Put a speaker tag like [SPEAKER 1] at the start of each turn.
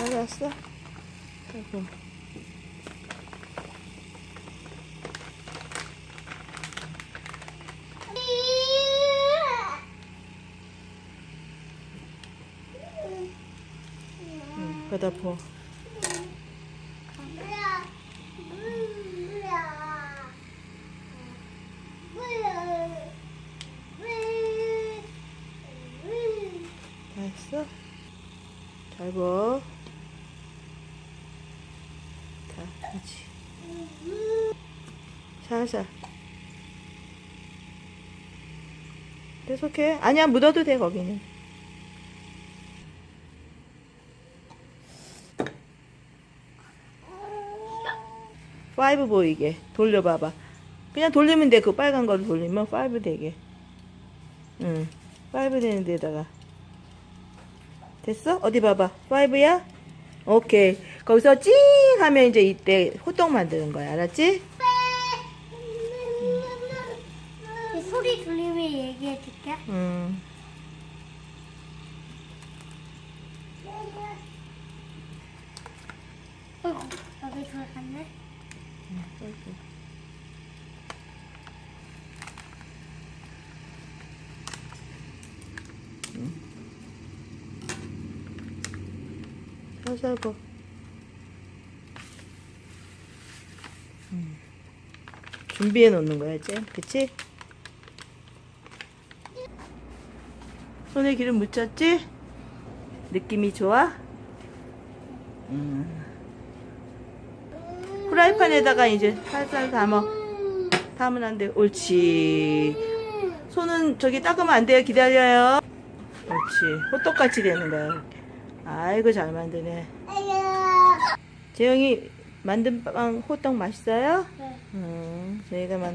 [SPEAKER 1] 알았어. 아이고. 응, 거다 부다 했어? 잘 봐. 다, 그렇지. 살살. 계속해. 아니야, 묻어도 돼, 거기는. 파이브 보이게. 돌려봐봐. 그냥 돌리면 돼. 그 빨간 걸 돌리면 파이브 되게. 응. 파이브 되는 데다가. 됐어? 어디 봐봐. 파이브야? 오케이. 거기서 찡 하면 이제 이때 호떡 만드는 거야. 알았지?
[SPEAKER 2] 소리 들리면 얘기해 줄게.
[SPEAKER 1] 음.
[SPEAKER 2] 어이구, 여기 들어갔네.
[SPEAKER 1] 살살 봐. 음. 준비해 놓는 거야, 이제. 그치? 손에 기름 묻혔지? 느낌이 좋아? 음. 프라이팬에다가 이제 살살 담아. 담으면 안 돼. 옳지. 손은 저기 닦으면 안 돼요. 기다려요. 옳지. 호떡같이 되는 거야. 아이고, 잘 만드네. 재영이 만든 빵 호떡 맛있어요?
[SPEAKER 2] 네.
[SPEAKER 1] 음, 저희가 만